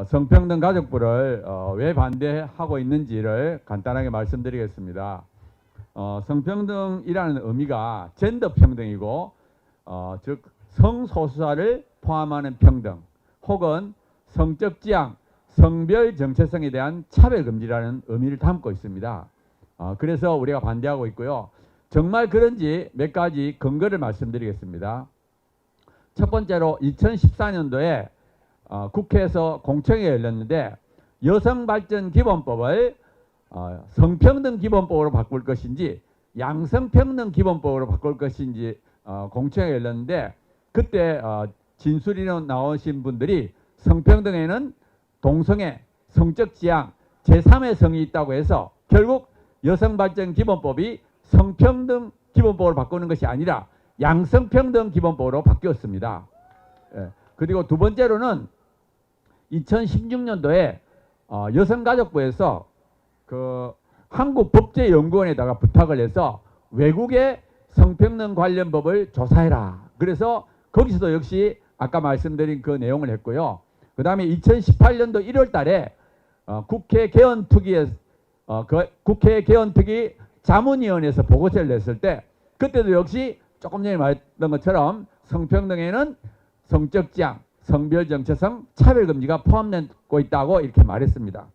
어, 성평등 가족부를 어, 왜 반대하고 있는지를 간단하게 말씀드리겠습니다. 어, 성평등이라는 의미가 젠더 평등이고 어, 즉 성소수자를 포함하는 평등 혹은 성적 지향, 성별 정체성에 대한 차별 금지라는 의미를 담고 있습니다. 어, 그래서 우리가 반대하고 있고요. 정말 그런지 몇 가지 근거를 말씀드리겠습니다. 첫 번째로 2014년도에 어, 국회에서 공청회 열렸는데 여성발전기본법을 어, 성평등 기본법으로 바꿀 것인지 양성평등 기본법으로 바꿀 것인지 어, 공청회 열렸는데 그때 어, 진술인으로 나오신 분들이 성평등에는 동성애, 성적 지향, 제3의 성이 있다고 해서 결국 여성발전기본법이 성평등 기본법으로 바꾸는 것이 아니라 양성평등 기본법으로 바뀌었습니다. 예. 그리고 두 번째로는 2016년도에 어, 여성가족부에서 그 한국법제연구원에다가 부탁을 해서 외국의 성평등 관련 법을 조사해라. 그래서 거기서도 역시 아까 말씀드린 그 내용을 했고요. 그 다음에 2018년도 1월 달에 어, 국회 개헌특위에 어, 그 국회 개헌특위 자문위원회에서 보고서를 냈을 때 그때도 역시 조금 전에 말했던 것처럼 성평등에는 성적 지향, 성별 정체성, 차별 금지가 포함되고 있다고 이렇게 말했습니다.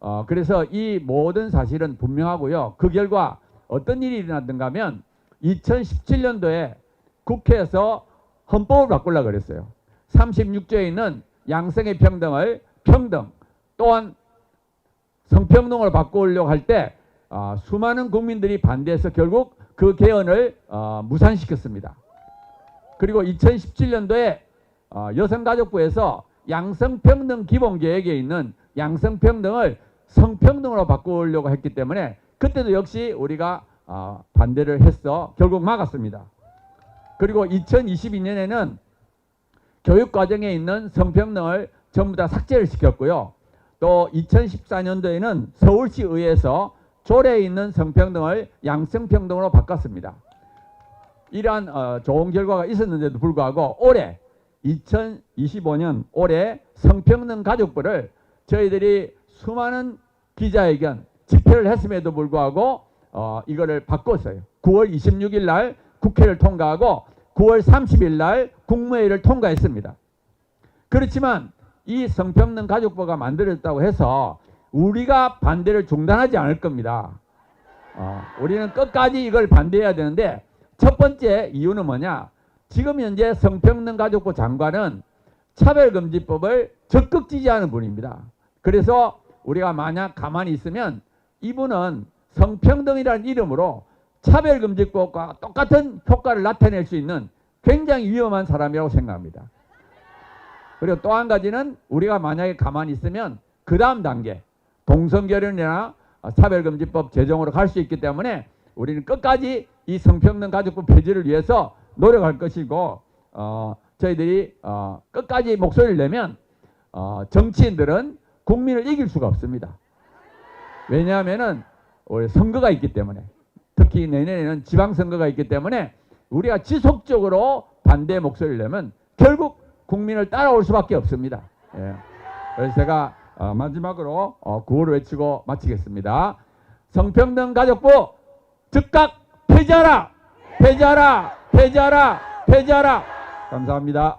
어, 그래서 이 모든 사실은 분명하고요. 그 결과 어떤 일이 일어났던가 하면 2017년도에 국회에서 헌법을 바꾸려고 그랬어요. 36조에 있는 양성의 평등을 평등 또한 성평등으로 바꾸려고 할때 어, 수많은 국민들이 반대해서 결국 그 개헌을 어, 무산시켰습니다. 그리고 2017년도에 어, 여성가족부에서 양성평등 기본계획에 있는 양성평등을 성평등으로 바꾸려고 했기 때문에 그때도 역시 우리가 어, 반대를 해서 결국 막았습니다. 그리고 2022년에는 교육과정에 있는 성평등을 전부 다 삭제를 시켰고요. 또 2014년도에는 서울시 의회에서 조례에 있는 성평등을 양성평등으로 바꿨습니다. 이러한 어, 좋은 결과가 있었는데도 불구하고 올해 2025년 올해 성평등 가족부를 저희들이 수많은 기자회견 집회를 했음에도 불구하고 어, 이거를 바꿨어요. 9월 26일 날 국회를 통과하고 9월 30일 날 국무회의를 통과했습니다. 그렇지만 이 성평등 가족부가 만들어졌다고 해서 우리가 반대를 중단하지 않을 겁니다. 어, 우리는 끝까지 이걸 반대해야 되는데 첫 번째 이유는 뭐냐? 지금 현재 성평등 가족부 장관은 차별금지법을 적극 지지하는 분입니다. 그래서 우리가 만약 가만히 있으면 이분은 성평등이라는 이름으로 차별금지법과 똑같은 효과를 나타낼 수 있는 굉장히 위험한 사람이라고 생각합니다. 그리고 또 한 가지는 우리가 만약에 가만히 있으면 그 다음 단계 동성결혼이나 차별금지법 제정으로 갈 수 있기 때문에 우리는 끝까지 이 성평등 가족부 폐지를 위해서 노력할 것이고 어, 저희들이 어, 끝까지 목소리를 내면 어, 정치인들은 국민을 이길 수가 없습니다. 왜냐하면은 우리 선거가 있기 때문에 특히 내년에는 지방선거가 있기 때문에 우리가 지속적으로 반대 목소리를 내면 결국 국민을 따라올 수밖에 없습니다. 예. 그래서 제가 어, 마지막으로 어, 구호를 외치고 마치겠습니다. 성평등 가족부 즉각 폐지하라! 폐지하라! 폐지하라! 폐지하라! 감사합니다.